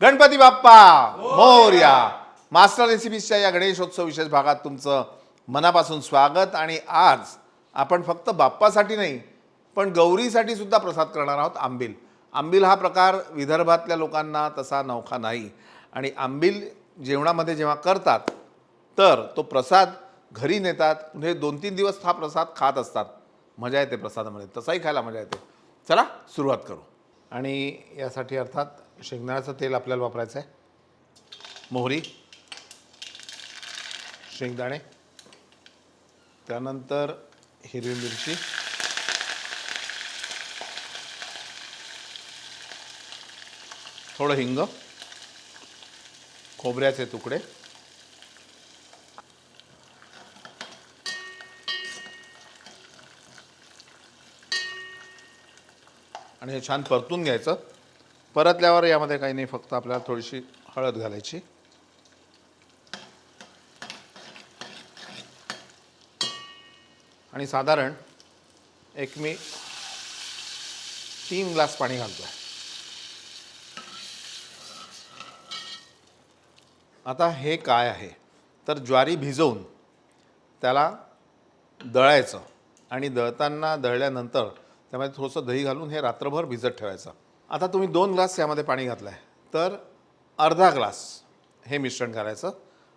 Ganpati Bappa Morya. Master रेसिपीजच्या या गणेशोत्सव विशेष भागात तुमचं मनापासून स्वागत आणि आज आपण फक्त बाप्पासाठी नाही पण गौरीसाठी सुद्धा प्रसाद करणार आहोत आंबील. आंबील हा प्रकार विदर्भातल्या लोकांना तसा नौखा नाही. आणि आंबील जेवणामध्ये जेव्हा करतात तर तो प्रसाद घरी नेतात म्हणजे दोन तीन दिवस हा प्रसाद खात असतात. मजा येते प्रसादामध्ये तसाही खायला मजा येते. चला सुरुवात करू. आणि यासाठी अर्थात शेंगदाण्याचं तेल आपल्याला वापरायचं आहे. मोहरी शेंगदाणे त्यानंतर हिरवी मिरची थोडं हिंग खोबऱ्याचे तुकडे आणि हे छान परतून घ्यायचं. परतल्यावर यामध्ये काही नाही फक्त आपल्याला थोडीशी हळद घालायची. आणि साधारण एक मी तीन ग्लास पाणी घालतो. आता हे काय आहे? तर ज्वारी भिजवून त्याला दळायचं. आणि दळताना दळल्यानंतर त्यामध्ये थोडंसं दही घालून हे रात्रभर भिजत ठेवायचं. आता तुम्ही दोन ग्लास यामध्ये पाणी घातलं आहे तर अर्धा ग्लास हे मिश्रण करायचं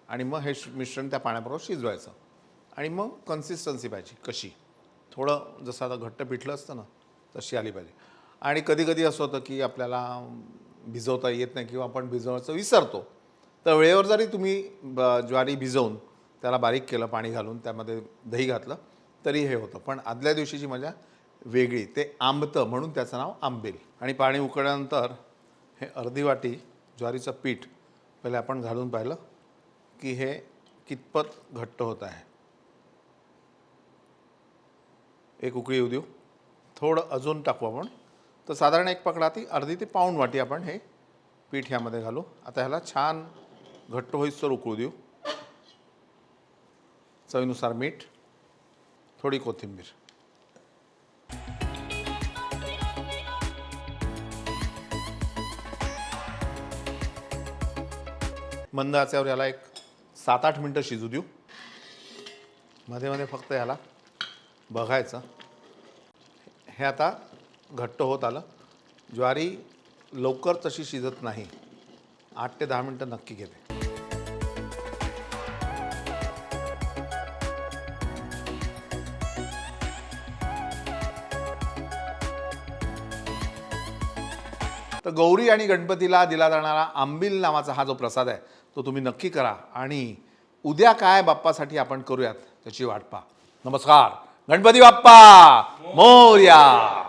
आणि मग हे श- मिश्रण त्या पाण्याबरोबर शिजवायचं. आणि मग कन्सिस्टन्सी पाहिजे कशी. थोडं जसं आता घट्ट पिठलं असतं ना तशी आली पाहिजे. आणि कधी कधी असं होतं की आपल्याला भिजवता येत नाही किंवा आपण भिजवायचं विसरतो. तर वेळेवर जरी तुम्ही ब- ज्वारी भिजवून त्याला बारीक केलं पाणी घालून त्यामध्ये दही घातलं तरी हे होतं. पण आदल्या दिवशीची मजा वेगळी ते आंबतं म्हणून त्याचं नाव आंबेल. आणि पाणी उकळल्यानंतर हे अर्धी वाटी ज्वारीचं पीठ पहिले आपण घालून पाहिलं की हे कितपत घट्ट होत आहे. एक उकळी येऊ देऊ. थोडं अजून टाकू आपण. तर साधारण एक पकडा ती अर्धी ते पाऊण वाटी आपण हे पीठ ह्यामध्ये घालू. आता ह्याला छान घट्ट होईस्तोवर उकळू देऊ. चवीनुसार मीठ थोडी कोथिंबीर. मंद आचेवर याला एक सात आठ मिनटं शिजू देऊ. मध्ये मध्ये फक्त ह्याला बघायचं. हे आता घट्ट होत आलं. ज्वारी लवकर तशी शिजत नाही. आठ ते दहा मिनटं नक्की घेते. तर गौरी आणि गणपतीला दिला जाणारा आंबील नावाचा हा जो प्रसाद आहे तो तुम्ही नक्की करा. आणि उद्या काय बाप्पासाठी आपण करूयात त्याची वाट पहा. नमस्कार. गणपती बाप्पा! मोर्या!